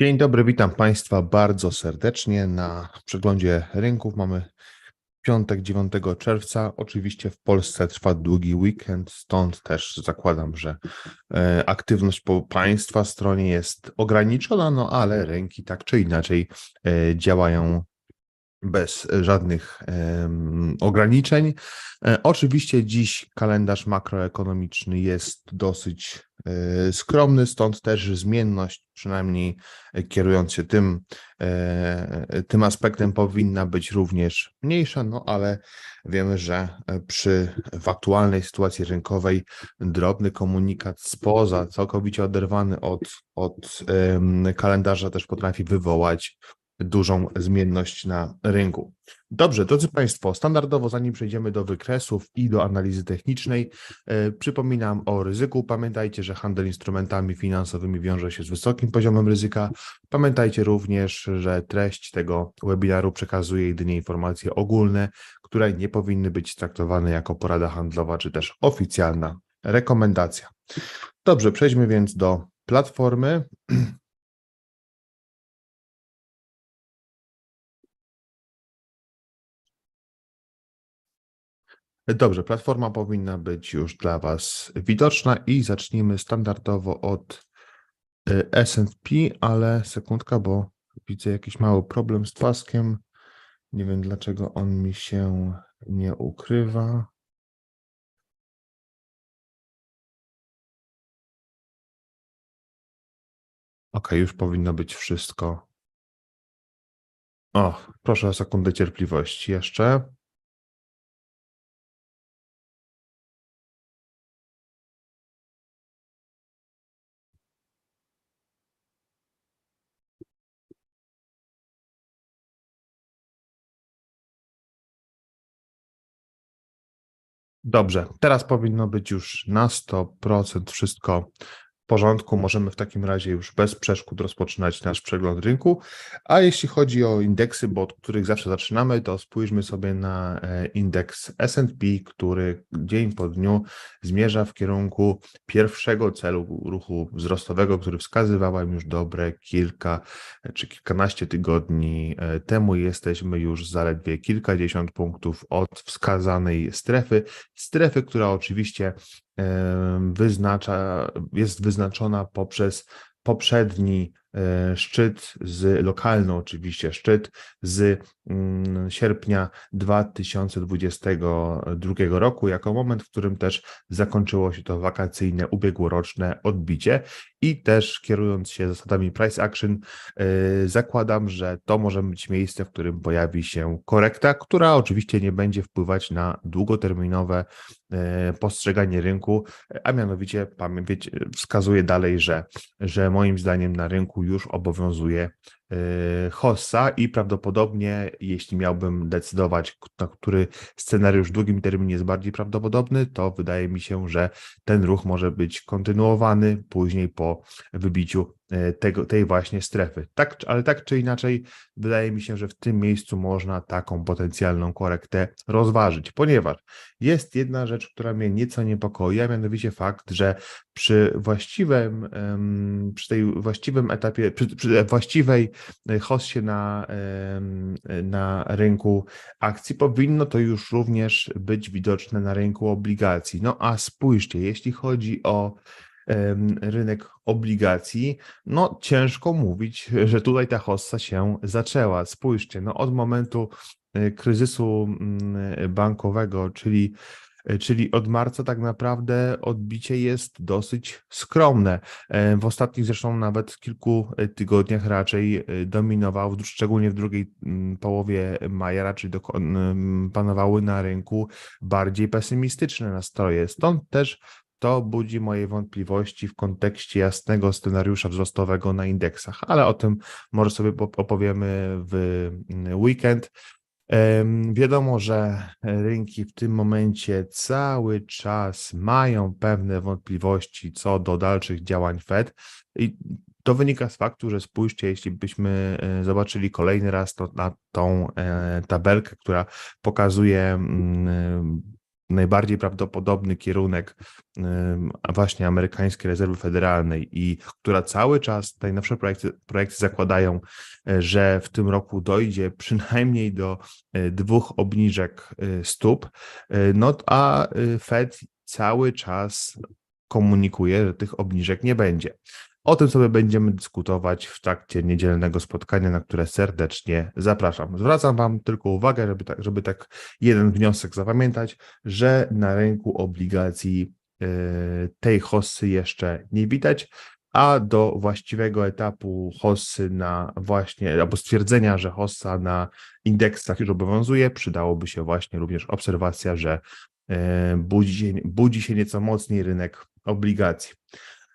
Dzień dobry, witam Państwa bardzo serdecznie na przeglądzie rynków. Mamy piątek 9 czerwca. Oczywiście w Polsce trwa długi weekend, stąd też zakładam, że e, aktywność po Państwa stronie jest ograniczona, no ale rynki tak czy inaczej e, działają bez żadnych em, ograniczeń. E, Oczywiście dziś kalendarz makroekonomiczny jest dosyć e, skromny, stąd też zmienność, przynajmniej e, kierując się tym, e, tym aspektem, powinna być również mniejsza, no ale wiemy, że e, przy w aktualnej sytuacji rynkowej drobny komunikat spoza, całkowicie oderwany od, od kalendarza też potrafi wywołać dużą zmienność na rynku. Dobrze, drodzy Państwo, standardowo zanim przejdziemy do wykresów i do analizy technicznej, e, przypominam o ryzyku. Pamiętajcie, że handel instrumentami finansowymi wiąże się z wysokim poziomem ryzyka. Pamiętajcie również, że treść tego webinaru przekazuje jedynie informacje ogólne, które nie powinny być traktowane jako porada handlowa czy też oficjalna rekomendacja. Dobrze, przejdźmy więc do platformy. Dobrze, platforma powinna być już dla Was widoczna i zacznijmy standardowo od y, S&P, ale sekundka, bo widzę jakiś mały problem z paskiem. Nie wiem dlaczego on mi się nie ukrywa. Ok, już powinno być wszystko. O, proszę o sekundę cierpliwości jeszcze. Dobrze, teraz powinno być już na 100% wszystko porządku. Możemy w takim razie już bez przeszkód rozpoczynać nasz przegląd rynku. A jeśli chodzi o indeksy, bo od których zawsze zaczynamy, to spójrzmy sobie na e, indeks SP, który dzień po dniu zmierza w kierunku pierwszego celu ruchu wzrostowego, który wskazywałem już dobre kilka czy kilkanaście tygodni e, temu. Jesteśmy już zaledwie kilkadziesiąt punktów od wskazanej strefy. Strefy, która oczywiście wyznacza, jest wyznaczona poprzez poprzedni szczyt z lokalny oczywiście szczyt z mm, sierpnia 2022 roku jako moment, w którym też zakończyło się to wakacyjne ubiegłoroczne odbicie. I też kierując się zasadami price action e, zakładam, że to może być miejsce, w którym pojawi się korekta, która oczywiście nie będzie wpływać na długoterminowe e, postrzeganie rynku, a mianowicie pamięć wskazuje dalej, że, że moim zdaniem na rynku już obowiązuje e, Hossa i prawdopodobnie, jeśli miałbym decydować, na który scenariusz w długim terminie jest bardziej prawdopodobny, to wydaje mi się, że ten ruch może być kontynuowany później po wybiciu tego, tej właśnie strefy. Tak, ale tak czy inaczej, wydaje mi się, że w tym miejscu można taką potencjalną korektę rozważyć, ponieważ jest jedna rzecz, która mnie nieco niepokoi, a mianowicie fakt, że przy właściwym, przy tej właściwym etapie, przy, przy właściwej hossie na, em, na rynku akcji powinno to już również być widoczne na rynku obligacji. No a spójrzcie, jeśli chodzi o rynek obligacji, no ciężko mówić, że tutaj ta hossa się zaczęła. Spójrzcie, no od momentu e, kryzysu mm, bankowego, czyli e, Czyli od marca tak naprawdę odbicie jest dosyć skromne. W ostatnich zresztą nawet kilku e, tygodniach raczej dominował, szczególnie w drugiej mm, połowie maja raczej mm, panowały na rynku bardziej pesymistyczne nastroje. Stąd też to budzi moje wątpliwości w kontekście jasnego scenariusza wzrostowego na indeksach, ale o tym może sobie po- opowiemy w mm, weekend. Wiadomo, że rynki w tym momencie cały czas mają pewne wątpliwości co do dalszych działań Fed i to wynika z faktu, że spójrzcie, jeśli byśmy e, zobaczyli kolejny raz to, na tą e, tabelkę, która pokazuje mm, najbardziej prawdopodobny kierunek właśnie amerykańskiej rezerwy federalnej i która cały czas, najnowsze projekty, projekty zakładają, e, że w tym roku dojdzie przynajmniej do e, dwóch obniżek e, stóp, no a Fed cały czas komunikuje, że tych obniżek nie będzie. O tym sobie będziemy dyskutować w trakcie niedzielnego spotkania, na które serdecznie zapraszam. Zwracam Wam tylko uwagę, żeby tak, żeby tak jeden wniosek zapamiętać, że na rynku obligacji e, tej hossy jeszcze nie widać, a do właściwego etapu hossy na właśnie, albo stwierdzenia, że hossa na indeksach już obowiązuje, przydałoby się właśnie również obserwacja, że e, budzi się, budzi się nieco mocniej rynek obligacji.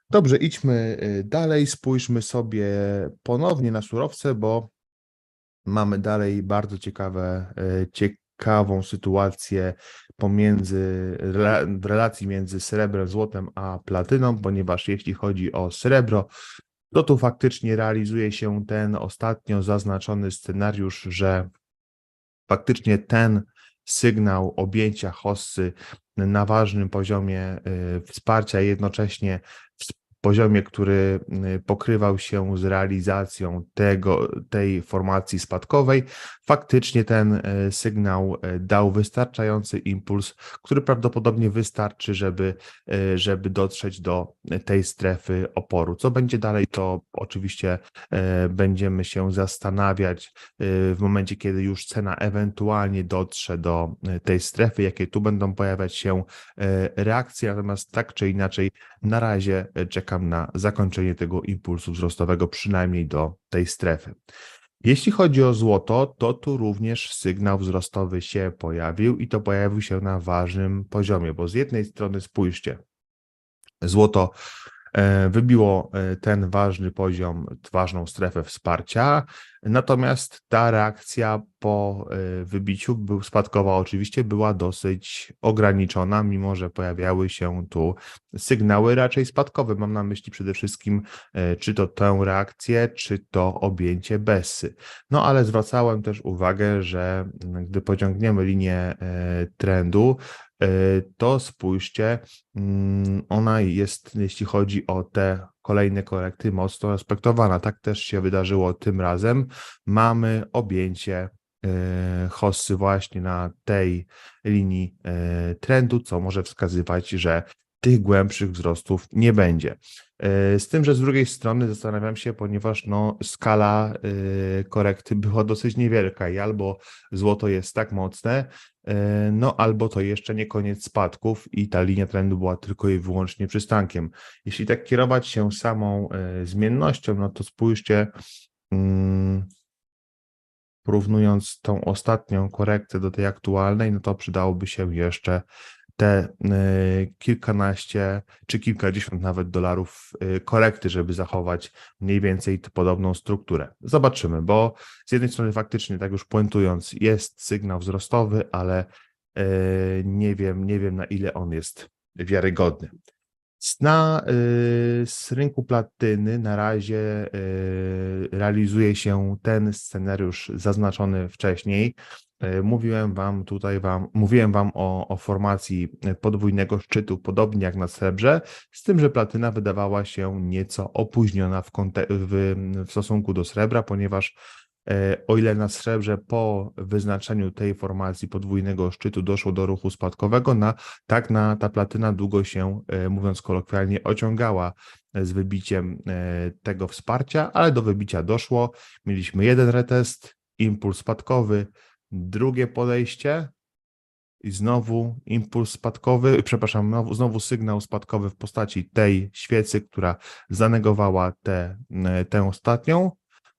Dobrze, idźmy y, dalej, spójrzmy sobie ponownie na surowce, bo mamy dalej bardzo ciekawe, y, ciekawą sytuację pomiędzy, w relacji między srebrem, złotem a platyną, ponieważ jeśli chodzi o srebro, to tu faktycznie realizuje się ten ostatnio zaznaczony scenariusz, że faktycznie ten sygnał objęcia hossy na ważnym poziomie y, wsparcia, jednocześnie poziomie, który y, pokrywał się z realizacją tego, tej formacji spadkowej, faktycznie ten y, sygnał y, dał wystarczający impuls, który prawdopodobnie wystarczy, żeby, żeby dotrzeć do tej strefy oporu. Co będzie dalej, to oczywiście będziemy się zastanawiać w momencie, kiedy już cena ewentualnie dotrze do tej strefy, jakie tu będą pojawiać się reakcje, natomiast tak czy inaczej na razie y, czekam na zakończenie tego impulsu wzrostowego, przynajmniej do tej strefy. Jeśli chodzi o złoto, to tu również sygnał wzrostowy się pojawił i to pojawił się na ważnym poziomie, bo z jednej strony spójrzcie, złoto wybiło e, ten ważny poziom, ważną strefę wsparcia, natomiast ta reakcja po e, wybiciu był spadkowa oczywiście była dosyć ograniczona, mimo że pojawiały się tu sygnały raczej spadkowe. Mam na myśli przede wszystkim e, czy to tę reakcję, czy to objęcie Bessy. No ale zwracałem też uwagę, że gdy pociągniemy linię e, trendu, e, to spójrzcie, mm, ona jest, jeśli chodzi o te kolejne korekty, mocno respektowana. Tak też się wydarzyło tym razem. Mamy objęcie e, hossy właśnie na tej linii e, trendu, co może wskazywać, że tych głębszych wzrostów nie będzie. E, Z tym, że z drugiej strony zastanawiam się, ponieważ no, skala e, korekty była dosyć niewielka i albo złoto jest tak mocne, e, no albo to jeszcze nie koniec spadków i ta linia trendu była tylko i wyłącznie przystankiem. Jeśli tak kierować się samą e, zmiennością, no to spójrzcie, mm, porównując tą ostatnią korektę do tej aktualnej, no to przydałoby się jeszcze te e, kilkanaście czy kilkadziesiąt nawet dolarów e, korekty, żeby zachować mniej więcej podobną strukturę. Zobaczymy, bo z jednej strony faktycznie, tak już puentując, jest sygnał wzrostowy, ale e, nie wiem, nie wiem na ile on jest wiarygodny. Na, y, z rynku platyny na razie y, realizuje się ten scenariusz zaznaczony wcześniej. Y, Mówiłem wam tutaj wam, mówiłem wam o, o formacji podwójnego szczytu, podobnie jak na srebrze, z tym, że platyna wydawała się nieco opóźniona w, w, w stosunku do srebra, ponieważ o ile na srebrze po wyznaczeniu tej formacji podwójnego szczytu doszło do ruchu spadkowego, na, tak na ta platyna długo się, e, mówiąc kolokwialnie, ociągała z wybiciem e, tego wsparcia, ale do wybicia doszło. Mieliśmy jeden retest, impuls spadkowy, drugie podejście i znowu impuls spadkowy, przepraszam, znowu, sygnał spadkowy w postaci tej świecy, która zanegowała tę tę ostatnią.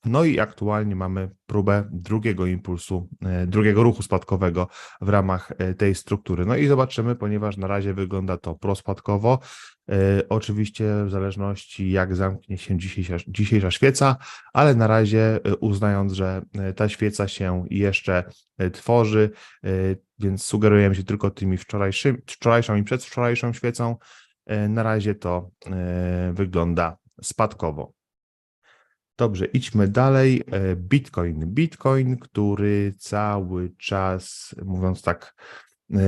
No i aktualnie mamy próbę drugiego impulsu, e, drugiego ruchu spadkowego w ramach e, tej struktury. No i zobaczymy, ponieważ na razie wygląda to prospadkowo. E, Oczywiście w zależności jak zamknie się dzisiejsza, dzisiejsza świeca, ale na razie uznając, że ta świeca się jeszcze tworzy, więc sugerujemy się tylko tymi wczorajszą i przedwczorajszą świecą, na razie to wygląda spadkowo. Dobrze, idźmy dalej. E, Bitcoin. Bitcoin, który cały czas, mówiąc tak e,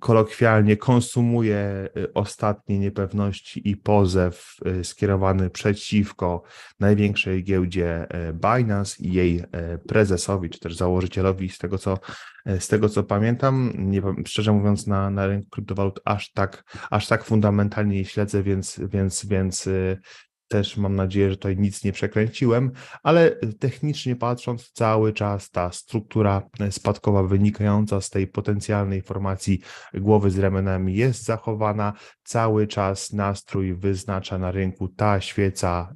kolokwialnie konsumuje y, ostatnie niepewności i pozew skierowany przeciwko największej giełdzie Binance i jej prezesowi, czy też założycielowi, z tego co, z tego co pamiętam. Nie, szczerze mówiąc, na, na rynku kryptowalut aż tak, aż tak fundamentalnie nie śledzę, więc, więc, więc też mam nadzieję, że tutaj nic nie przekręciłem, ale technicznie patrząc, cały czas ta struktura spadkowa wynikająca z tej potencjalnej formacji głowy z ramionami jest zachowana. Cały czas nastrój wyznacza na rynku ta świeca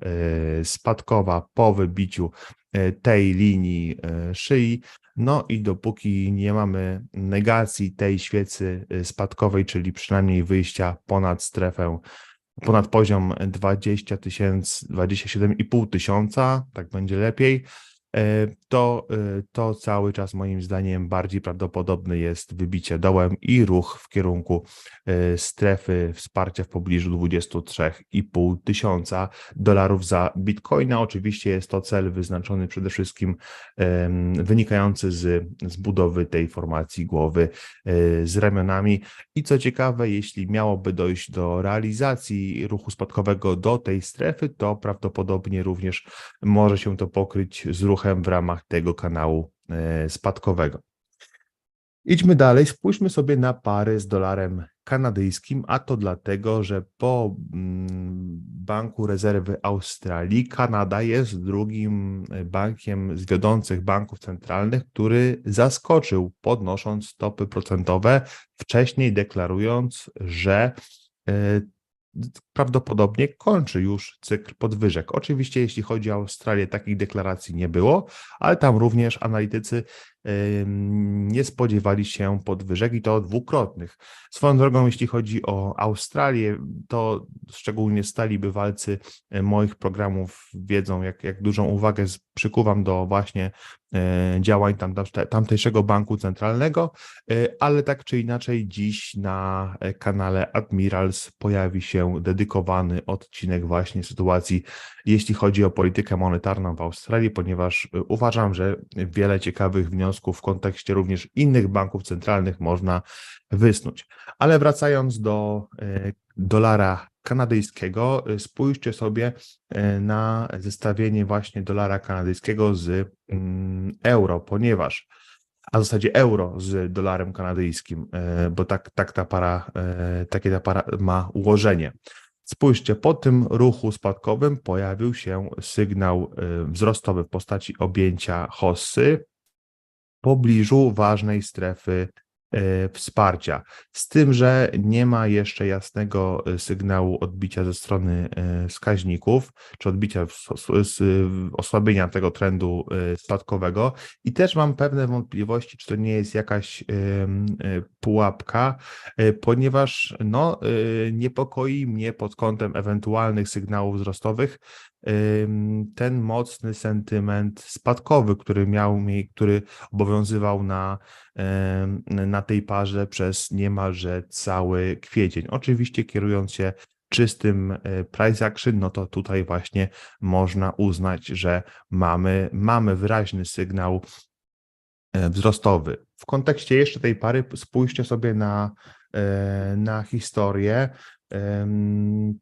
e, spadkowa po wybiciu e, tej linii e, szyi. No i dopóki nie mamy negacji tej świecy spadkowej, czyli przynajmniej wyjścia ponad strefę ponad poziom 20 tysięcy, 27,5 tysiąca, tak będzie lepiej, to, e, to cały czas moim zdaniem bardziej prawdopodobny jest wybicie dołem i ruch w kierunku e, strefy wsparcia w pobliżu 23,5 tysiąca dolarów za bitcoina. Oczywiście jest to cel wyznaczony przede wszystkim wynikający z, z budowy tej formacji głowy z ramionami. I co ciekawe, jeśli miałoby dojść do realizacji ruchu spadkowego do tej strefy, to prawdopodobnie również może się to pokryć z ruchem ruchem w ramach tego kanału e, spadkowego. Idźmy dalej, spójrzmy sobie na pary z dolarem kanadyjskim, a to dlatego, że po mm, Banku Rezerwy Australii Kanada jest drugim bankiem z wiodących banków centralnych, który zaskoczył podnosząc stopy procentowe, wcześniej deklarując, że e, prawdopodobnie kończy już cykl podwyżek. Oczywiście, jeśli chodzi o Australię, takich deklaracji nie było, ale tam również analitycy nie spodziewali się podwyżek i to dwukrotnych. Swoją drogą, jeśli chodzi o Australię, to szczególnie stali bywalcy e, moich programów wiedzą, jak, jak dużą uwagę przykuwam do właśnie e, działań tam, tamtejszego banku centralnego, e, ale tak czy inaczej dziś na kanale Admirals pojawi się dedykowany odcinek właśnie sytuacji, jeśli chodzi o politykę monetarną w Australii, ponieważ uważam, że wiele ciekawych wniosków w kontekście również innych banków centralnych można wysnuć. Ale wracając do e, dolara kanadyjskiego, e, spójrzcie sobie e, na zestawienie właśnie dolara kanadyjskiego z mm, euro, ponieważ a w zasadzie euro z dolarem kanadyjskim, bo tak, tak ta para, takie ta para ma ułożenie. Spójrzcie, po tym ruchu spadkowym pojawił się sygnał wzrostowy w postaci objęcia hossy, pobliżu ważnej strefy e, wsparcia. Z tym, że nie ma jeszcze jasnego e, sygnału odbicia ze strony e, wskaźników, czy odbicia osłabienia tego trendu spadkowego. I też mam pewne wątpliwości, czy to nie jest jakaś pułapka, ponieważ no, niepokoi mnie pod kątem ewentualnych sygnałów wzrostowych ten mocny sentyment spadkowy, który miał, który obowiązywał na, na tej parze przez niemalże cały kwiecień. Oczywiście kierując się czystym e, price action, no to tutaj właśnie można uznać, że mamy, mamy wyraźny sygnał e, wzrostowy. W kontekście jeszcze tej pary spójrzcie sobie na, e, na historię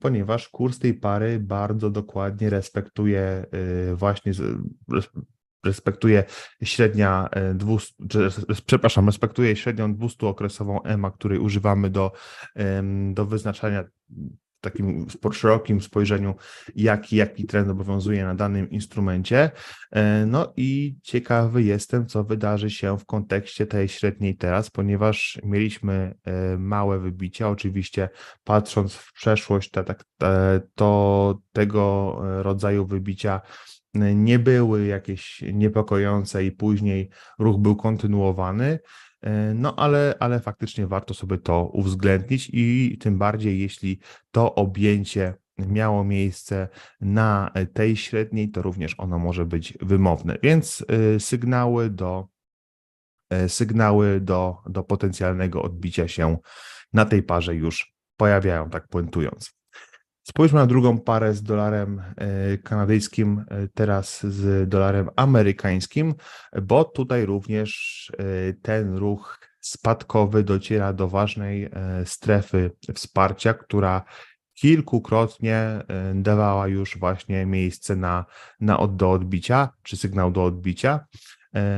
ponieważ kurs tej pary bardzo dokładnie respektuje y, właśnie respektuje średnia 200, e, przepraszam, respektuje średnią 200 okresową EMA, której używamy do, do wyznaczania takim szerokim spojrzeniu, jaki, jaki trend obowiązuje na danym instrumencie. E, no i ciekawy jestem, co wydarzy się w kontekście tej średniej teraz, ponieważ mieliśmy e, małe wybicia. Oczywiście, patrząc w przeszłość, to, to tego rodzaju wybicia nie były jakieś niepokojące i później ruch był kontynuowany. E, no ale, ale faktycznie warto sobie to uwzględnić i tym bardziej, jeśli to objęcie miało miejsce na tej średniej, to również ono może być wymowne. Więc e, sygnały do e, sygnały do, do potencjalnego odbicia się na tej parze już pojawiają, tak puentując. Spójrzmy na drugą parę z dolarem e, kanadyjskim, e, teraz z dolarem amerykańskim, bo tutaj również e, ten ruch spadkowy dociera do ważnej strefy wsparcia, która kilkukrotnie dawała już właśnie miejsce na, na od, do odbicia, czy sygnał do odbicia.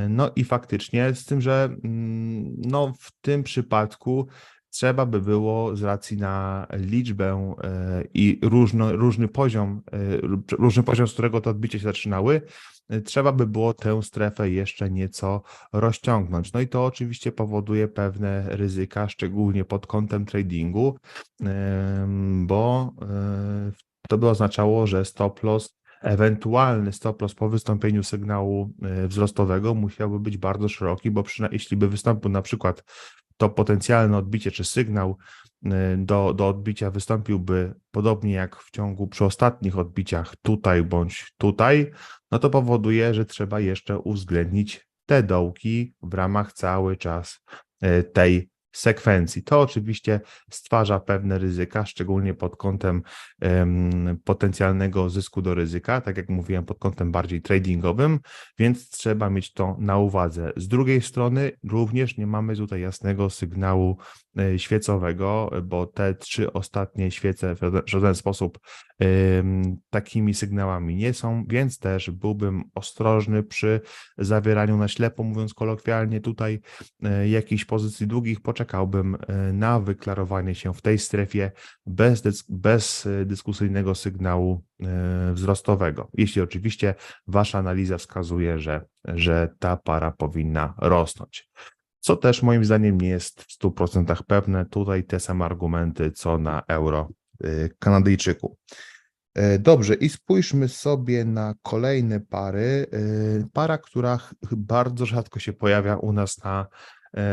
No i faktycznie, z tym, że mm, no, w tym przypadku trzeba by było z racji na liczbę e, i różno, różny poziom, e, ró- różny poziom, z którego te odbicie się zaczynały, e, trzeba by było tę strefę jeszcze nieco rozciągnąć. No i to oczywiście powoduje pewne ryzyka, szczególnie pod kątem tradingu, bo to by oznaczało, że stop loss ewentualny stop loss po wystąpieniu sygnału wzrostowego musiałby być bardzo szeroki, bo jeśli by wystąpił na przykład to potencjalne odbicie czy sygnał e, do, do odbicia wystąpiłby podobnie jak w ciągu przy ostatnich odbiciach tutaj bądź tutaj, no to powoduje, że trzeba jeszcze uwzględnić te dołki w ramach cały czas e, tej sekwencji. To oczywiście stwarza pewne ryzyka, szczególnie pod kątem em, potencjalnego zysku do ryzyka, tak jak mówiłem, pod kątem bardziej tradingowym, więc trzeba mieć to na uwadze. Z drugiej strony również nie mamy tutaj jasnego sygnału e, świecowego, bo te trzy ostatnie świece w żaden- sposób em, takimi sygnałami nie są, więc też byłbym ostrożny przy zawieraniu na ślepo, mówiąc kolokwialnie, tutaj e, jakichś pozycji długich, poczekałbym e, na wyklarowanie się w tej strefie bez, bez e, dyskusyjnego sygnału e, wzrostowego. Jeśli oczywiście Wasza analiza wskazuje, że, że ta para powinna rosnąć. Co też moim zdaniem nie jest w 100% pewne. Tutaj te same argumenty, co na euro Kanadyjczyku. Dobrze, i spójrzmy sobie na kolejne pary. Para, która bardzo rzadko się pojawia u nas na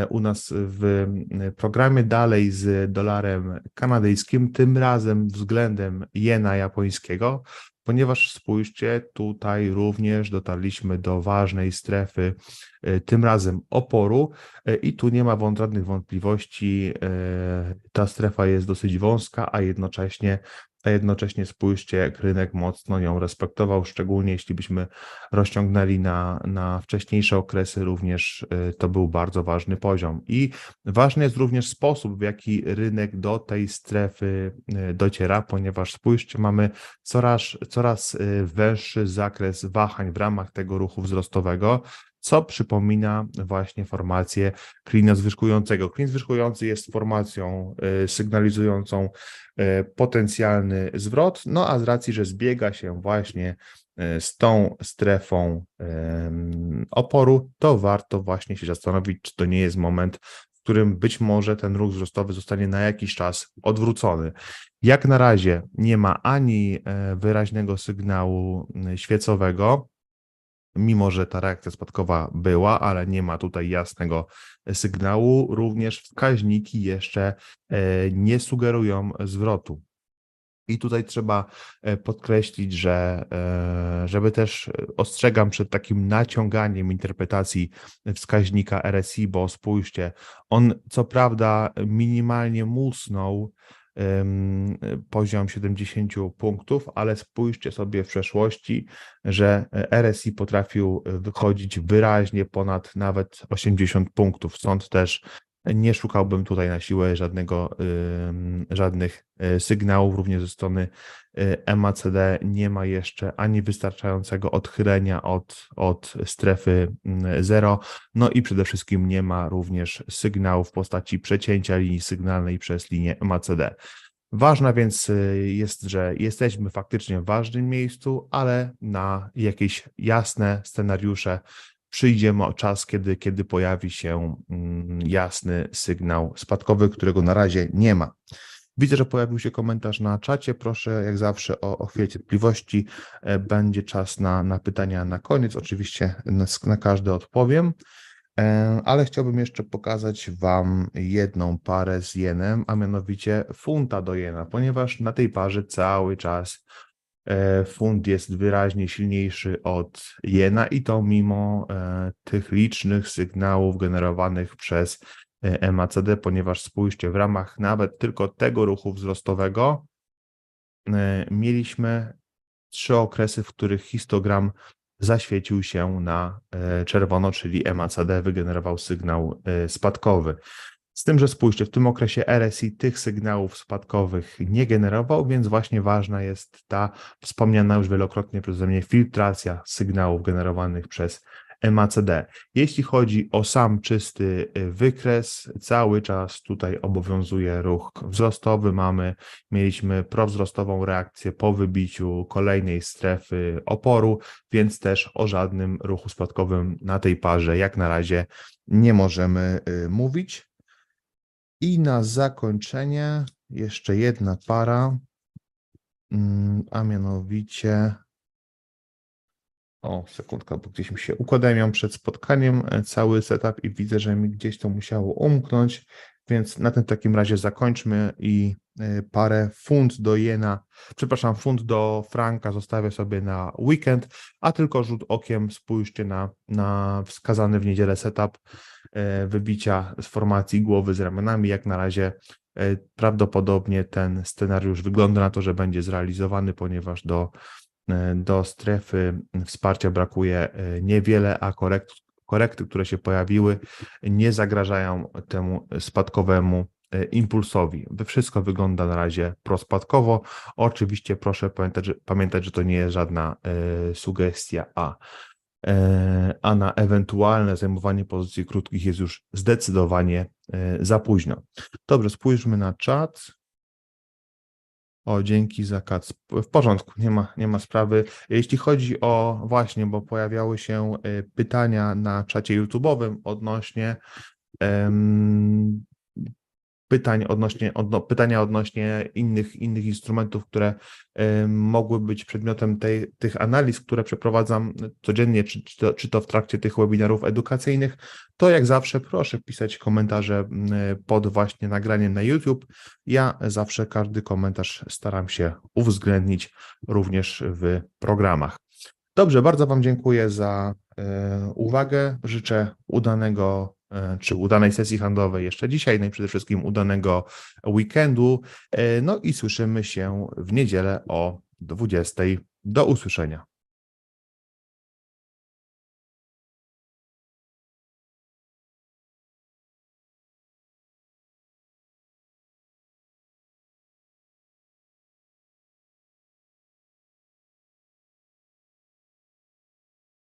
u nas w m, programie dalej z dolarem kanadyjskim, tym razem względem jena japońskiego, ponieważ spójrzcie, tutaj również dotarliśmy do ważnej strefy, e, tym razem oporu e, i tu nie ma żadnych wątpliwości, e, ta strefa jest dosyć wąska, a jednocześnie a jednocześnie spójrzcie, jak rynek mocno ją respektował, szczególnie jeśli byśmy rozciągnęli na, na wcześniejsze okresy, również y, to był bardzo ważny poziom. I ważny jest również sposób, w jaki rynek do tej strefy y, dociera, ponieważ spójrzcie, mamy coraz, coraz y, węższy zakres wahań w ramach tego ruchu wzrostowego, co przypomina właśnie formację klina zwyżkującego. Klin zwyżkujący jest formacją y, sygnalizującą e, potencjalny zwrot, no a z racji, że zbiega się właśnie e, z tą strefą oporu, to warto właśnie się zastanowić, czy to nie jest moment, w którym być może ten ruch wzrostowy zostanie na jakiś czas odwrócony. Jak na razie nie ma ani wyraźnego sygnału świecowego, mimo że ta reakcja spadkowa była, ale nie ma tutaj jasnego sygnału, również wskaźniki jeszcze e, nie sugerują zwrotu. I tutaj trzeba e, podkreślić, że e, żeby też ostrzegam przed takim naciąganiem interpretacji wskaźnika RSI, bo spójrzcie, on co prawda minimalnie musnął poziom 70 punktów, ale spójrzcie sobie w przeszłości, że RSI potrafił wychodzić wyraźnie ponad nawet 80 punktów. Stąd też nie szukałbym tutaj na siłę żadnego, żadnych y, sygnałów, również ze strony y, MACD nie ma jeszcze ani wystarczającego odchylenia od, od strefy mm, zero, no i przede wszystkim nie ma również sygnału w postaci przecięcia linii sygnalnej przez linię MACD. Ważna więc y, jest, że jesteśmy faktycznie w ważnym miejscu, ale na jakieś jasne scenariusze przyjdzie czas, kiedy, kiedy pojawi się mm, jasny sygnał spadkowy, którego na razie nie ma. Widzę, że pojawił się komentarz na czacie. Proszę, jak zawsze, o, o chwilę cierpliwości. E, Będzie czas na, na pytania na koniec. Oczywiście na, na każde odpowiem. E, Ale chciałbym jeszcze pokazać Wam jedną parę z jenem, a mianowicie funta do jena, ponieważ na tej parze cały czas e, funt jest wyraźnie silniejszy od jena i to mimo e, tych licznych sygnałów generowanych przez e, MACD, ponieważ spójrzcie, w ramach nawet tylko tego ruchu wzrostowego mieliśmy trzy okresy, w których histogram zaświecił się na czerwono, czyli MACD wygenerował sygnał spadkowy. Z tym, że spójrzcie, w tym okresie RSI tych sygnałów spadkowych nie generował, więc właśnie ważna jest ta wspomniana już wielokrotnie przeze mnie filtracja sygnałów generowanych przez MACD. Jeśli chodzi o sam czysty y, wykres, cały czas tutaj obowiązuje ruch wzrostowy. Mamy, mieliśmy prowzrostową reakcję po wybiciu kolejnej strefy oporu, więc też o żadnym ruchu spadkowym na tej parze jak na razie nie możemy y, mówić. I na zakończenie jeszcze jedna para, mm, a mianowicie. O, sekundka, bo gdzieś mi się układałem przed spotkaniem, e, cały setup i widzę, że mi gdzieś to musiało umknąć, więc na tym takim razie zakończmy i e, parę funt do jena, przepraszam, funt do franka zostawię sobie na weekend, a tylko rzut okiem spójrzcie na, na wskazany w niedzielę setup e, wybicia z formacji głowy z ramionami. Jak na razie e, prawdopodobnie ten scenariusz wygląda na to, że będzie zrealizowany, ponieważ do, do strefy wsparcia brakuje niewiele, a korekt, korekty, które się pojawiły, nie zagrażają temu spadkowemu e, impulsowi. Wszystko wygląda na razie prospadkowo. Oczywiście proszę pamiętać, że, pamiętać, że to nie jest żadna e, sugestia, a, e, a na ewentualne zajmowanie pozycji krótkich jest już zdecydowanie za późno. Dobrze, spójrzmy na czat. O, dzięki za kac. W porządku, nie ma, nie ma sprawy. Jeśli chodzi o właśnie, bo pojawiały się e, pytania na czacie YouTube'owym odnośnie pytań odnośnie, odno, pytania odnośnie innych, innych instrumentów, które em, mogły być przedmiotem tej, tych analiz, które przeprowadzam codziennie, czy, czy, to, czy to w trakcie tych webinarów edukacyjnych, to jak zawsze proszę pisać komentarze pod właśnie nagraniem na YouTube. Ja zawsze każdy komentarz staram się uwzględnić również w programach. Dobrze, bardzo Wam dziękuję za e, uwagę. Życzę udanego czy udanej sesji handlowej jeszcze dzisiaj, no i przede wszystkim udanego weekendu. E, no i słyszymy się w niedzielę o 20. Do usłyszenia.